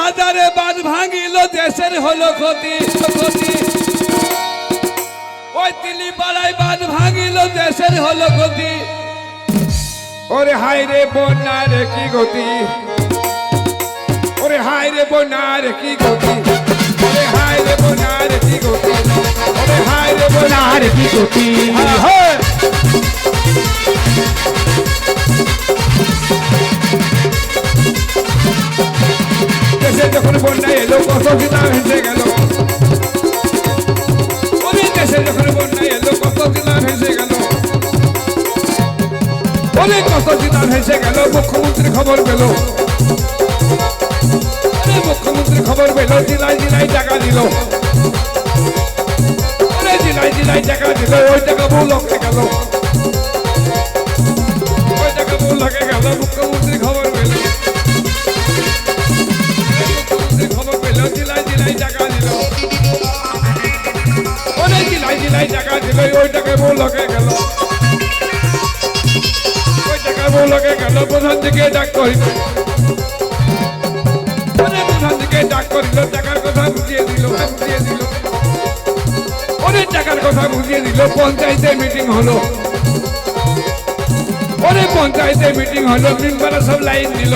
হাজারে বাদ ভাঙিল, দেশের হলো ক্ষতি ক্ষতি। ওই তিলি পাড়ায় বাদ ভাঙিল, দেশের হলো ক্ষতি। ওরে হায় রে বন্যার কি গতি। ওরে হায় রে বন্যার কি গতি। ওরে হায় রে বন্যার কি গতি। ওরে হায় রে বন্যার আর কি গতি। হ্যাঁ। দেশে যখন বন্যা এলো কত কিনা ভেসে গেল ওরে দেশে যখন বন্যা এলো কত কিনা ভেসে গেল ওরে কত কিনা ভেসে গেল মুখ্যমন্ত্রী খবর পেল মুখ্যমন্ত্রী খবর পেল জেলায় জেলায় টাকা দিল ওরে জেলায় জেলায় টাকা দিল ওই টাকা লক্ষে গেল জেলায় জেলায় টাকা দিল ওরে জেলায় জেলায় টাকা দিল, ওই টাকা বউ লক্ষে গেল। ওই টাকা বউ লক্ষে গেল, প্রধান থেকে ডাক করিল। প্রধান থেকে ডাক করিল, টাকার কথা বুঝিয়ে দিল অনেক পঞ্চায়েতে মিটিং হলো। ওরে পঞ্চায়েতে মিটিং হলো মিনবারা সব লাইন দিল।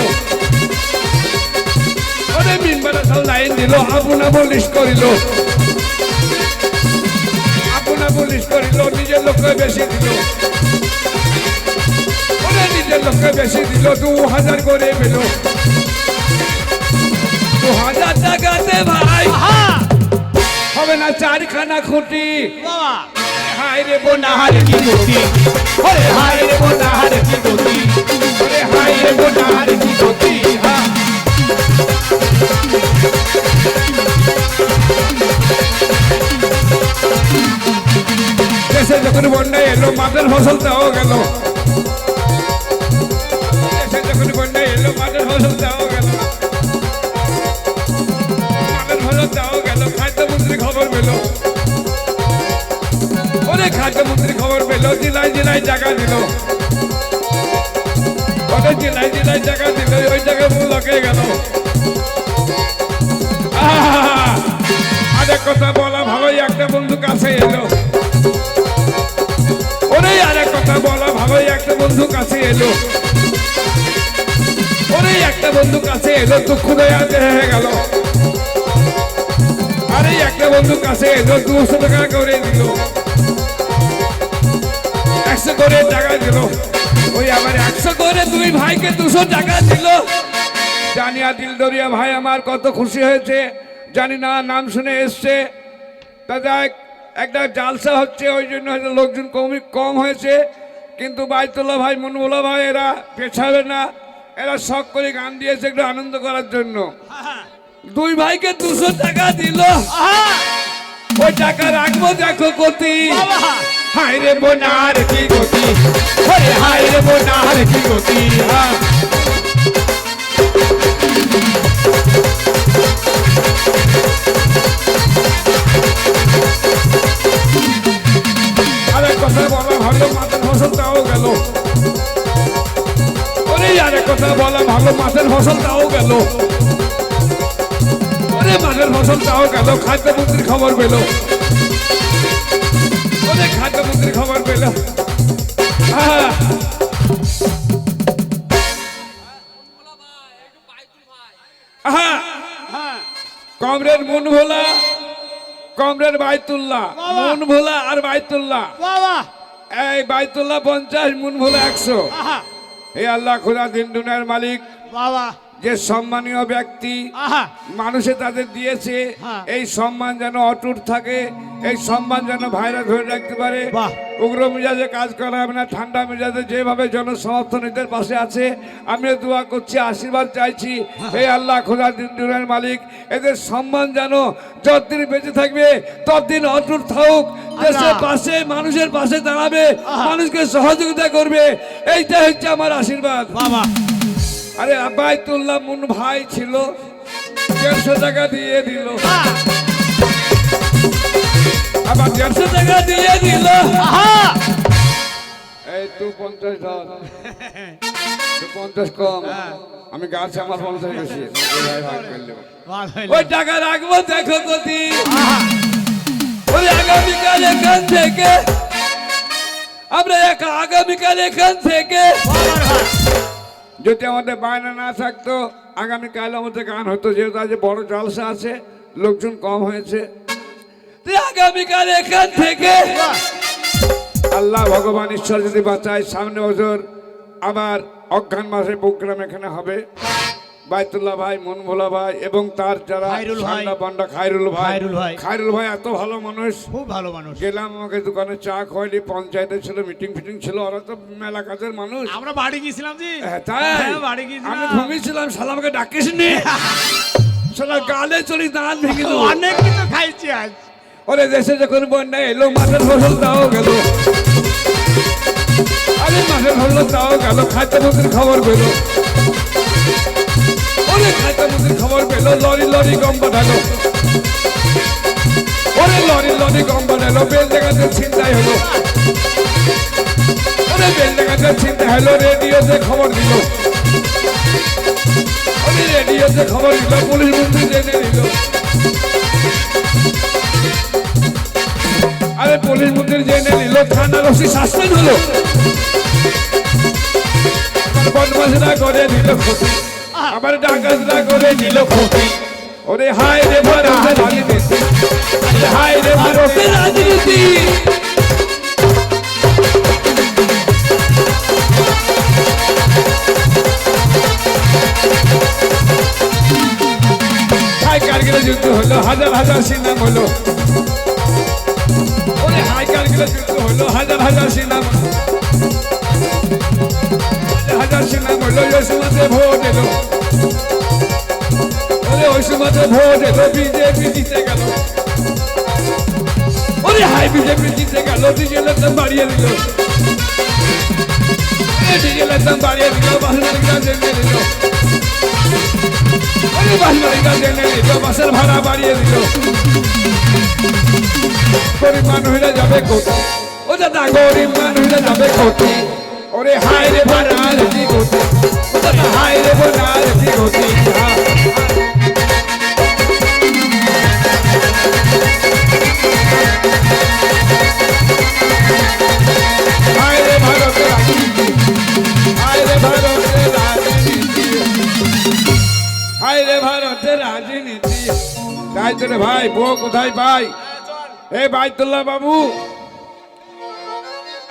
ওরে মিনবারা সব লাইন দিল আপন লিস্ট করিল। আপন লিস্ট করিল নিজের লোককে বেশি দিল। ওরে নিজের লোককে বেশি দিল দু হাজার করে পেল। দু হাজার টাকাতে ভাই। হবে না চারখানা খুঁটি। হায় রে বোনা। আর কি গতি ওরে হায় রে বোনা আর কি গতি রে হায় রে বোনা আর কি গতি হ্যাঁ। দেশে যখন বন্যা এলো, মাঠের ফসল দেওয়া গেল। দেশে যখন বন্যা এলো, মাঠের ফসল দেওয়া গেল। মাঠের ফসল দেওয়া গেল খাদ্যমন্ত্রী খবর পেল। ওরে খাদ্যমন্ত্রী খবর পেল, জেলায় জেলায় জায়গা দিল। ওদের জেলায় জেলায় জায়গা দিল ওই জায়গায় লকে গেল। আরেক কথা বলা ভালোই, একটা বন্ধু কাছে এলো। ওরে আরেক কথা বলা ভালোই, একটা বন্ধু কাছে এলো। ওরে, একটা বন্ধু কাছে এলো, দুঃখ দয়া হয়ে গেল। আরে, একটা বন্ধু কাছে এলো, দুশো টাকা করে দিল। একশো করে টাকা দিল। ওই আবার একশো করে দুই ভাইকে দুশো টাকা দিল। জানিয়া দিলদরিয়া ভাই, আমার কত খুশি হয়েছে। জানি না, নাম শুনে এসছে। তা দেখ একটা জালসা হচ্ছে, ওই জন্য হয়তো লোকজন কমই কম হয়েছে। কিন্তু বাইতুল্লাহ ভাই মনমুল্লা ভাই, এরা পেছাবে না। এরা শখ করে গান দিয়েছে একটু আনন্দ করার জন্য। দুই ভাইকে দুশো টাকা দিল। ওই টাকা রাখব, দেখো কতি হায় রে বোনার কি গতি? হায় রে বোনা, আর কি গতি? হ্যাঁ। ভালো মাছের ফসল তাও গেল। ওরে মাছের ফসল তাও গেল খাদ্যমন্ত্রী খবর পেল। ওরে খাদ্যমন্ত্রী খবর পেল! Comrade Moon Bhola comrade Baitullah! Moon Bhola আর বাইতুল্লাহ। এই বাইতুল্লাহ পঞ্চাশ মুন ভোলা একশো এই আল্লাহ খোদা দিন দুনিয়ার মালিক। বাবা। যে সম্মানীয় ব্যক্তি মানুষে তাদের দিয়েছে। এই সম্মান যেন অটুট থাকে এই সম্মান যেন ভাইরা ধরে রাখতে পারে। বাহ। উগ্র মেজাজে কাজ করা হবে না ঠান্ডা মেজাজে যেভাবে জনসমর্থনীদের পাশে আছে আমিও দোয়া করছি আশীর্বাদ চাইছি। এই আল্লাহ খোদা দিনের মালিক এদের সম্মান যেন যতদিন বেঁচে থাকবে ততদিন অটুট থাকুক। দেশের পাশে মানুষের পাশে দাঁড়াবে মানুষকে সহযোগিতা করবে এইটা হচ্ছে আমার আশীর্বাদ। বাবা। আরে আবায়তুল্লাহ মুন ভাই ছিল দেড়শো টাকা দিয়ে দিল। আবার দেড়শো টাকা দিয়ে দিল। এই তুই পঞ্চাশ ধর। তুই পঞ্চাশ কম। আমি গাছে আমার পঞ্চাশ বেশি। ওই টাকা রাখব দেখো কতি ওই আগামীকাল এখান থেকে আমরা এক আগামীকাল এখান থেকে। যদি আমাদের বায়না না থাকতো আগামীকাল আমাদের গান হতো যেহেতু আজ বড় জলসা আছে লোকজন কম হয়েছে। আগামীকাল এখান থেকে আল্লাহ ভগবান ঈশ্বর যদি বাঁচায় সামনে বছর আবার অজ্ঞান মাসে প্রোগ্রাম এখানে হবে। বাইতুল্লাহ ভাই মন মনভোলা ভাই এবং তার যারা। সান্ডা পান্ডা খায়রুল ভাই। খায়রুল ভাই। এত ভালো মানুষ। খুব ভালো মানুষ। গেলাম আমাকে দোকানে চা খাওয়াইলি পঞ্চায়েতে ছিল মিটিং ফিটিং ছিল ওরা তো মেলা কাজের মানুষ। আমরা বাড়ি গিয়েছিলাম জি। হ্যাঁ, তাই? হ্যাঁ, বাড়ি গিয়েছিলাম। আমি ঘুমিয়েছিলাম সালামকে ডাকিস নি সালা গালে চড়ি দাঁত ভেঙে অনেক কিছু খাইছি আজ। ওরে দেশে যখন বন্যা এলো মাঠের ফসল তাও গেল। আরে মাঠের ফসল তাও গেল খাদ্য খবর পেল ওরে খাদ্য মন্ত্রীর খবর পেল, লরি লরি গম পাঠালো ওরে লরি লরি গম পাঠালো বেল দেখাতে চিন্তাই হলো। ওরে বেল দেখাতে চিন্তা হলো রেডিওতে খবর দিল। ওরে রেডিওতে খবর দিল, পুলিশ মন্ত্রী জেনে নিল। আরে পুলিশ মন্ত্রী জেনে নিল, থানার ওসি সাসপেন্ড হলো আবার বদমাশরা করে নিল ক্ষতি। আবার ডাকাতরা করে নিল ক্ষতি ওরে হায় রে ভারতের রাজনীতি। হায় রে ভারতের রাজনীতি। যুদ্ধ হলো হাজার হাজার সিনাম হলো। ওরে হাই কারগিলে যুদ্ধ হলো হাজার হাজার সিনাম হাজার সিনাম হলো ওই সময়তে ভোট এলো। ওই সময়তে ভোট এলো, বিজেপি জিতে গেল। ওরে হাই বিজেপি জিতে গেল, ডিজেলের দাম বাড়িয়ে দিল। ডিজেলের দাম বাড়িয়ে দিল বাসুমারিকা জেনে দিল। ওরে বাসুমারিকা জেনে দিল বাসের ভাড়া বাড়িয়ে দিল। গরিব মানুষরা যাবে কোথায়? ও দাদা, গরিব মানুষরা যাবে কোথায়? ওরে হায় রে বানার কি গতি হায় রে বানার কি গতি রে ভারতের রাজনীতি। রে রে ভাই বউ কোথায় পাই এ বাইতুল্লাহ বাবু।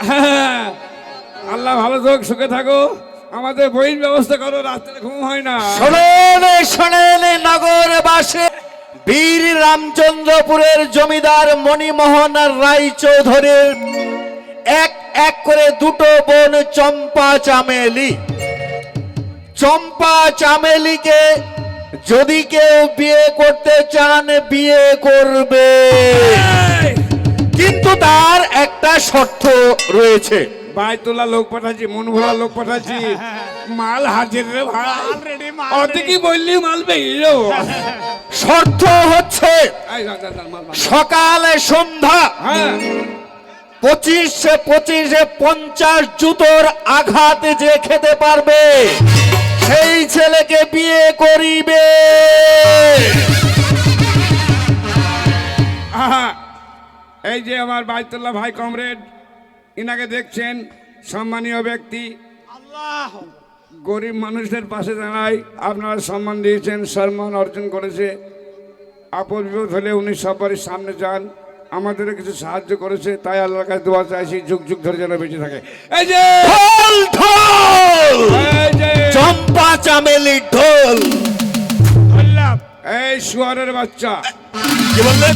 হ্যাঁ, আল্লাহ ভালো থাক সুখে থাকো আমাদের বইয়ের ব্যবস্থা করো রাত্রে ঘুম হয় না। শোনেন শোনেন নগরবাসী বীর রামচন্দ্রপুরের জমিদার মণিমোহন রায় চৌধুরীর এক এক করে দুটো বোন চম্পা চামেলি। চম্পা চামেলিকে যদি কেউ বিয়ে করতে চান বিয়ে করবে। কিন্তু তার একটা শর্ত রয়েছে। বাইতুল্লাহ লোক পাঠাচ্ছি মন ভোলা লোক পাঠাচ্ছি। মাল হাজির রে ভাই। Already মাল অত কি বললি মাল পেয়ে শর্ত হচ্ছে। সকালে সন্ধ্যা হ্যাঁ। পঁচিশে পঁচিশে পঞ্চাশ জুতোর আঘাত যে খেতে পারবে সেই ছেলেকে বিয়ে করিবে। এই যে আমার বাইতুল্লাহ ভাই কমরেড ইনাকে দেখছেন সম্মানীয় ব্যক্তি। আল্লাহ। গরিব মানুষদের পাশে দাঁড়ায় আপনারা সম্মান দিয়েছেন সম্মান অর্জন করেছে। আপদ বিপদ হলে উনি সবারই সামনে যান। আমাদেরও কিছু সাহায্য করেছে তাই আল্লাহর কাছে দোয়া চাইছি যুগ যুগ ধরে যেন বেঁচে থাকে। এই যে ঢোল ঢোল! এই যে চম্পা চামেলি ঢোল! ধরলাম। এই শুয়ারের বাচ্চা। কি বললেন?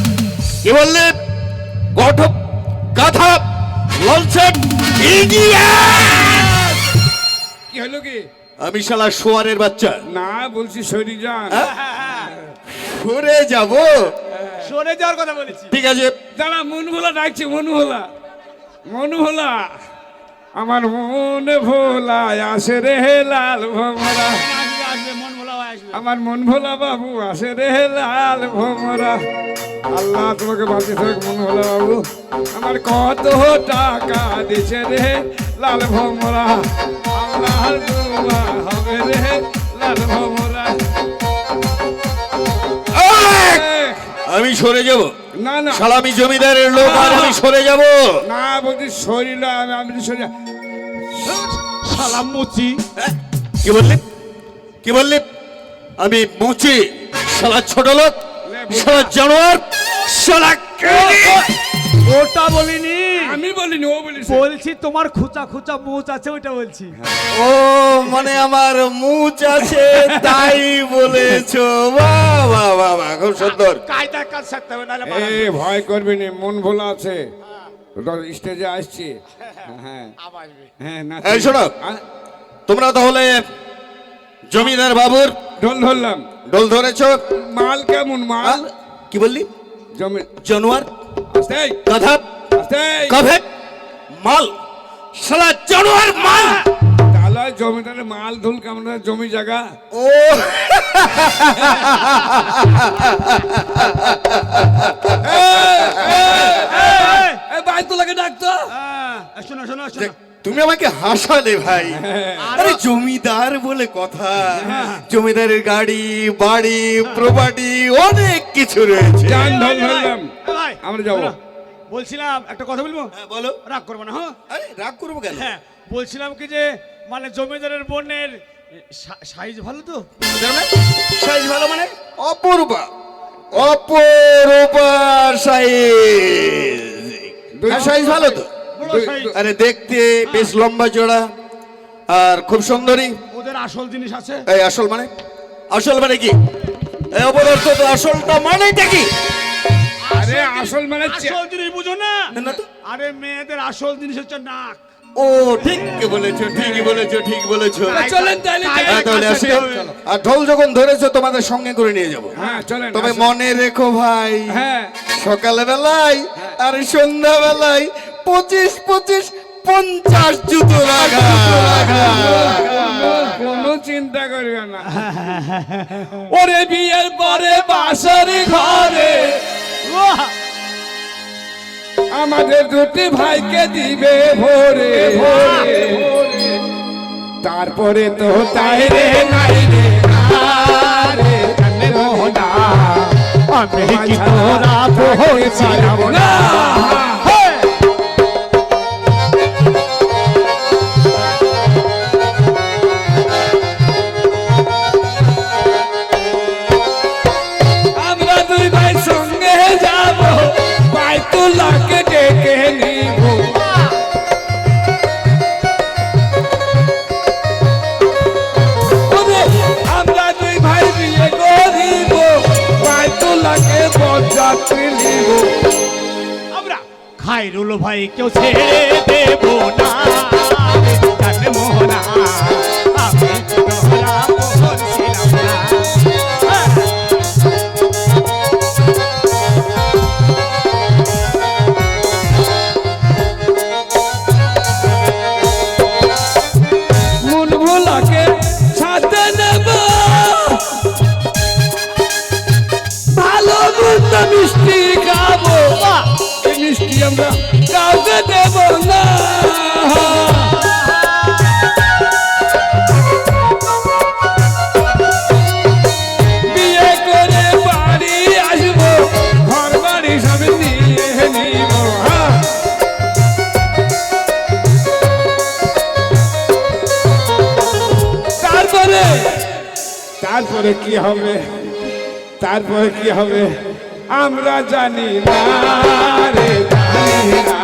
কি বললেন? গঠক গাধা ইডিয়েট! কি হলো কি? আমি শালা শোয়ারের বাচ্চা। না বলছি শরীর যান। ঘুরে যাব। সরে যাওয়ার কথা বলেছি। ঠিক আছে। দাঁড়া মন ভোলা ডাকছে মন ভোলা মন ভোলা আমার মন ভোলা আসে রে লাল ভমরা। মন হয়ে আমার মন ভোলা বাবু আসে রে লাল ভমরা। আল্লাহ তোমাকে বাঁচিয়ে থাক মনে হলো বাবু। আমার কত টাকা দিছে রে লাল ভমরা। আল্লাহর দুয়া হবে রে লাল ভমরা। আমি সরে যাব। না না। শালা আমি জমিদারের লোক আর আমি সরে যাব। না বলছি শরীর আমি আমি শরীর সালাম মুচি। হ্যাঁ? কি বললি? কি বললি? আমি মুচি। শালা ছোট লোক শালা জানোয়ার। ওটা বলিনি। আমি বলিনি ও বলিস বলছি তোমার খুচা খুচা মুচ আছে ওইটা বলছি। ও মানে আমার মুচ আছে তাই বলেছ। বাহ বাহ বাহ বাহ, খুব সুন্দর। কায়দার কাজ থাকতে হবে নাহলে এ ভয় করবি না মন ভোলা আছে। স্টেজে আসছি। হ্যাঁ। হ্যাঁ না এই শোনো। তোমরা তাহলে জমিদার বাবুর ঢোল ধরলাম। ডোল ধরেছ? মাল কেমন মাল? কি বললি? জমি জানোয়ার গাধা কাভে মাল শালা জানোয়ার মাল তাহলে জমিদারের মাল ধুল কেমন জমি জায়গা ও এ ভাই তোলাকে ডাকতো শোনো শোনো শোনো তুমি আমাকে হাসালে ভাই। আরে জমিদার বলে কথা। জমিদারের গাড়ি বাড়ি প্রপার্টি অনেক কিছু রয়েছে। আমরা যাব। বলছিলাম একটা কথা বলব? হ্যাঁ, বলো। রাগ করব না হ্যাঁ? আরে রাগ করব কেন? হ্যাঁ বলছিলাম কি যে মানে জমিদারের বোনের সাইজ ভালো তো? সাইজ ভালো মানে? অপরূপা। অপরূপা সাইজ। দুই- সাইজ ভালো তো? আরে দেখতে বেশ লম্বা জোড়া আর খুব সুন্দরী। ওদের আসল জিনিস আছে। এই আসল মানে? আসল মানে কি? এই অপদার্থ তো আসলটা মানেটা কি? আরে আসল মানে আসল জিনিস বুঝো না। না তো। আরে মেয়েদের আসল জিনিস হচ্ছে নাক। ও ঠিক বলেছ ঠিকই বলেছ ঠিক বলেছ। চলেন তাহলে হ্যাঁ তাহলে আসি। আর ঢোল যখন ধরেছো তোমাদের সঙ্গে করে নিয়ে যাব। হ্যাঁ চলেন তবে মনে রেখো ভাই হ্যাঁ। সকালে বেলায় আর সন্ধ্যা বেলায় পঁচিশ পঁচিশ পঞ্চাশ জুতো রাখা। কোনো চিন্তা করবে না। ওরে বিয়ের পরে বাসরি ঘরে। আমাদের দুটি ভাইকে দিবে ভোরে। তারপরে তো তাই রে নাই রে আমি কি তোরা বলছিলাম না? তারপরে কি হবে? তারপরে কি হবে? আমরা জানি না রে, জানি না।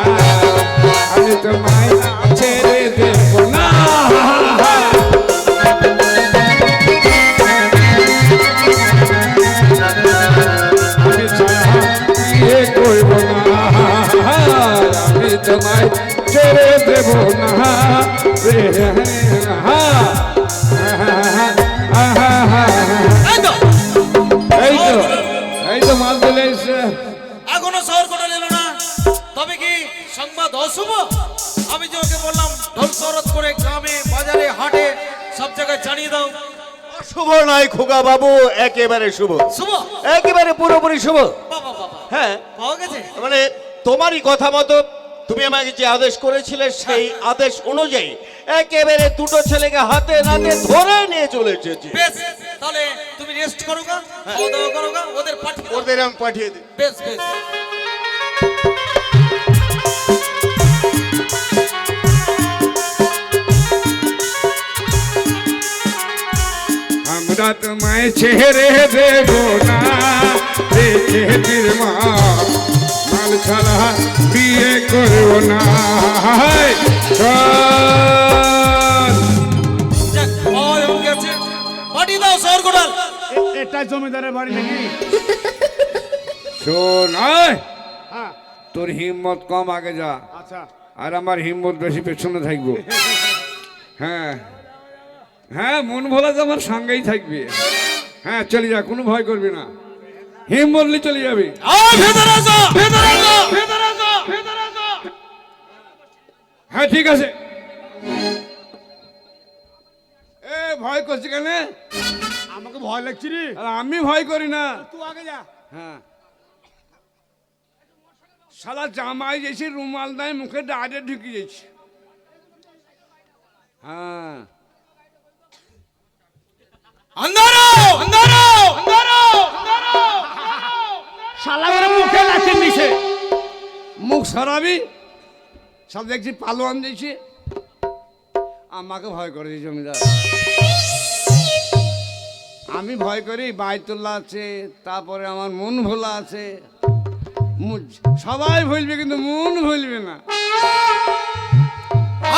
আমি তো মায়া ছেড়ে দেব না। তোমায় ছেড়ে দেব না। নয় খোকা বাবু একেবারে শুভ। শুভ। একেবারে পুরোপুরি শুভ। হ্যাঁ। মানে তোমারই কথা মতো তুমি আমাকে যে আদেশ করেছিলে সেই আদেশ অনুযায়ী একেবারে দুটো ছেলেকে হাতে নাতে ধরে নিয়ে চলে এসেছি। তাহলে তুমি রেস্ট করো গা খাওয়া দাওয়া করো গা ওদের পাঠিয়ে ওদের আমি পাঠিয়ে দিই। বেশ বেশ। আমরা তোমায় ছেড়ে দেব না দেখে তীর মা মাল ছাড়া বিয়ে করব না। এটা জমিদারের বাড়ি নাকি? শোন আয়। হ্যাঁ। তোর হিম্মত কম আগে যা। আচ্ছা। আর আমার হিম্মত বেশি পেছনে থাকব। হ্যাঁ হ্যাঁ মন ভোলা তো আমার সঙ্গেই থাকবে। হ্যাঁ চলে যা কোনো ভয় করবি না। হিম বললে চলে যাবি। হ্যাঁ ঠিক আছে। এ ভয় করছি কেন? আমাকে ভয় লাগছে রে। আমি ভয় করি না। তুই আগে যা। হ্যাঁ। সালা জামাই যেছি রুমাল নাই মুখে ডাইরেক্ট ঢুকে যাচ্ছে হ্যাঁ। আন্দারো আন্দারো আন্দারো শালা করে মুখে লাথি নিছে মুখ সরাবি সব দেখছি পালোয়ান দিয়েছি। আমাকে ভয় করে দিয়েছে জমিদার। আমি ভয় করি বাইতুল্লাহ আছে তারপরে আমার মন ভোলা আছে। মু- সবাই ভুলবে কিন্তু মন ভুলবে না।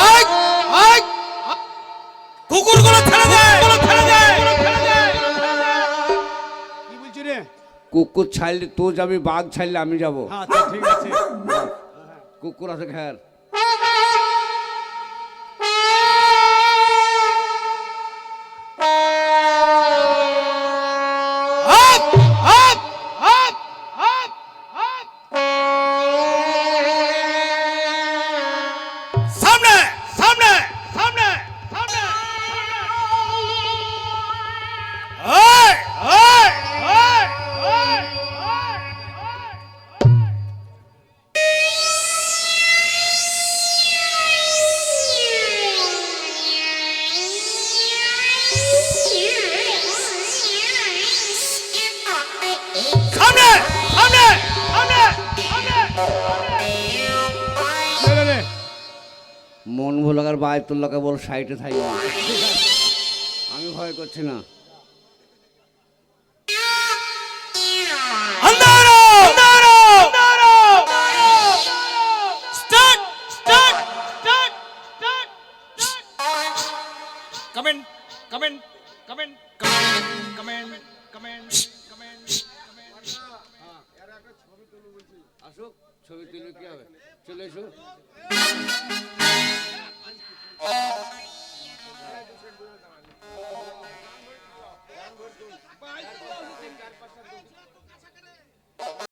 আই কুকুরগুলো ছেড়ে দে। কুকুর ছাড়লে তো যাবি বাঘ ছাড়লে আমি যাব। হ্যাঁ ঠিক আছে। কুকুর আছে ঘের বাইতুল্লাহকে বল সাইডে থাকবে। আমি ভয় করছি না।